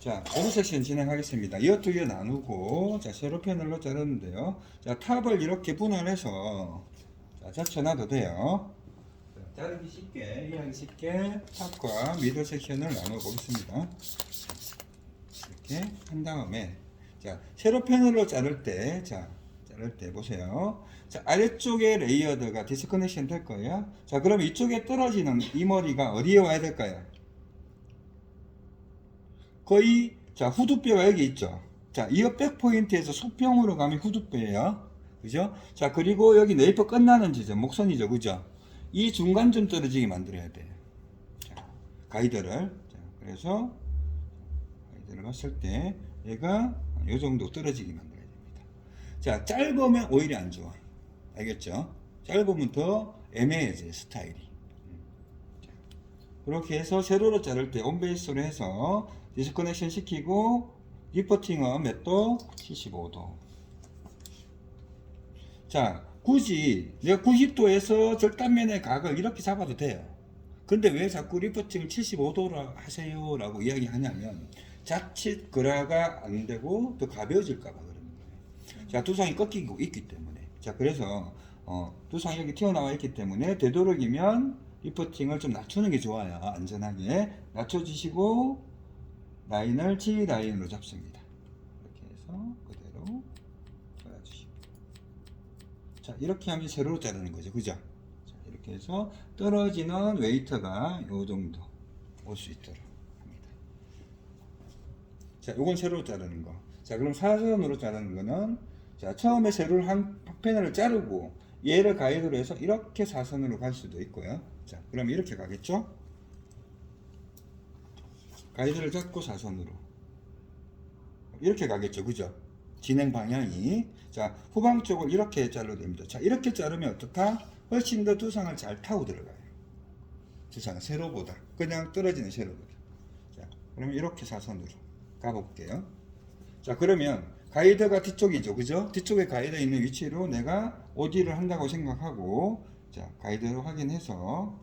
자, 오브 섹션 진행하겠습니다. 이어 두개 나누고, 자, 세로 패널로 자르는데요. 자, 탑을 이렇게 분할해서, 자, 젖혀놔도 돼요. 자, 자르기 쉽게, 이해하기 쉽게 탑과 미들 섹션을 나눠 보겠습니다. 이렇게 한 다음에, 자, 세로 패널로 자를 때, 자, 자를 때 보세요. 자, 아래쪽에 레이어드가 디스커넥션 될 거예요. 자, 그럼 이쪽에 떨어지는 이 머리가 어디에 와야 될까요? 거의 자 후두뼈가 여기 있죠. 자 이어 백 포인트에서 소평으로 가면 후두뼈예요. 그죠? 자 그리고 여기 네이버 끝나는 지점 목선이죠, 그죠? 이 중간 좀 떨어지게 만들어야 돼요. 자, 가이드를 자, 그래서 가이드를 봤을 때 얘가 이 정도 떨어지게 만들어야 됩니다. 자 짧으면 오히려 안 좋아. 알겠죠? 짧으면 더 애매해져요 스타일이. 그렇게 해서 세로로 자를 때 온베이스로 해서 디스커넥션 시키고 리퍼팅은 몇 도? 75도. 자, 굳이 내가 90도에서 절단면의 각을 이렇게 잡아도 돼요. 근데 왜 자꾸 리퍼팅을 75도로 하세요? 라고 이야기하냐면 자칫 그라가 안 되고 더 가벼워질까 봐 그러는 거예요. 자, 두상이 꺾이고 있기 때문에. 자, 그래서 어, 두상이 여기 튀어나와 있기 때문에 되도록이면 리퍼팅을 좀 낮추는 게 좋아요. 안전하게. 낮춰주시고 라인을 G 라인으로 잡습니다. 이렇게 해서 그대로 잘라주시고. 자, 이렇게 하면 세로로 자르는 거죠. 그죠? 자, 이렇게 해서 떨어지는 웨이터가 요 정도 올 수 있도록 합니다. 자, 요건 세로로 자르는 거. 자, 그럼 사선으로 자르는 거는 자, 처음에 세로를 한 패널을 자르고 얘를 가이드로 해서 이렇게 사선으로 갈 수도 있고요. 자, 그럼 이렇게 가겠죠? 가이드를 잡고 사선으로 이렇게 가겠죠, 그죠? 진행 방향이 자 후방 쪽을 이렇게 자르면 됩니다. 자 이렇게 자르면 어떡하? 훨씬 더 두상을 잘 타고 들어가요. 두상 세로보다 그냥 떨어지는 세로보다. 자 그러면 이렇게 사선으로 가볼게요. 자 그러면 가이드가 뒤쪽이죠, 그죠? 뒤쪽에 가이드 있는 위치로 내가 어디를 한다고 생각하고 자 가이드를 확인해서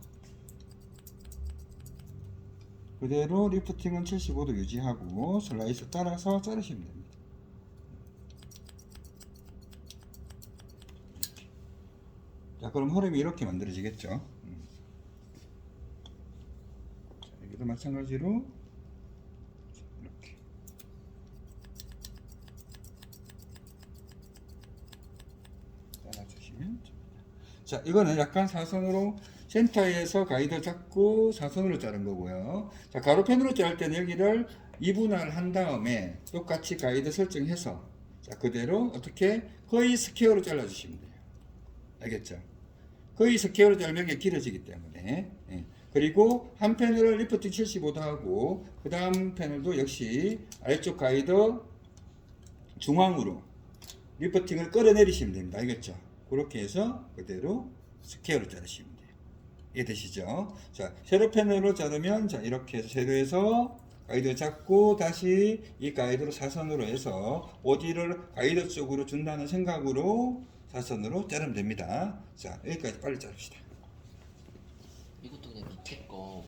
그대로 리프팅은 75도 유지하고 슬라이스 따라서 자르시면 됩니다. 자, 그럼 흐름이 이렇게 만들어지겠죠. 음. 자, 여기도 마찬가지로 자, 이렇게 잘라주시면 됩니다. 자, 이거는 약간 사선으로 센터에서 가이드 잡고 사선으로 자른 거고요. 자, 가로펜으로 자를 때는 여기를 2분할 한 다음에 똑같이 가이드 설정해서 자, 그대로 어떻게 거의 스퀘어로 잘라주시면 돼요. 알겠죠? 거의 스퀘어로 자르면 이게 길어지기 때문에. 예. 그리고 한 패널을 리프팅 75도 하고 그 다음 패널도 역시 아래쪽 가이드 중앙으로 리프팅을 끌어내리시면 됩니다. 알겠죠? 그렇게 해서 그대로 스퀘어로 자르시면 돼요. 이해되시죠? 자, 세로 패널로 자르면 자 이렇게 해서 세로에서 가이드 잡고 다시 이 가이드로 사선으로 해서 어디를 가이드 쪽으로 준다는 생각으로 사선으로 자르면 됩니다. 자, 여기까지 빨리 자릅시다. 이것도 그냥 밑에 거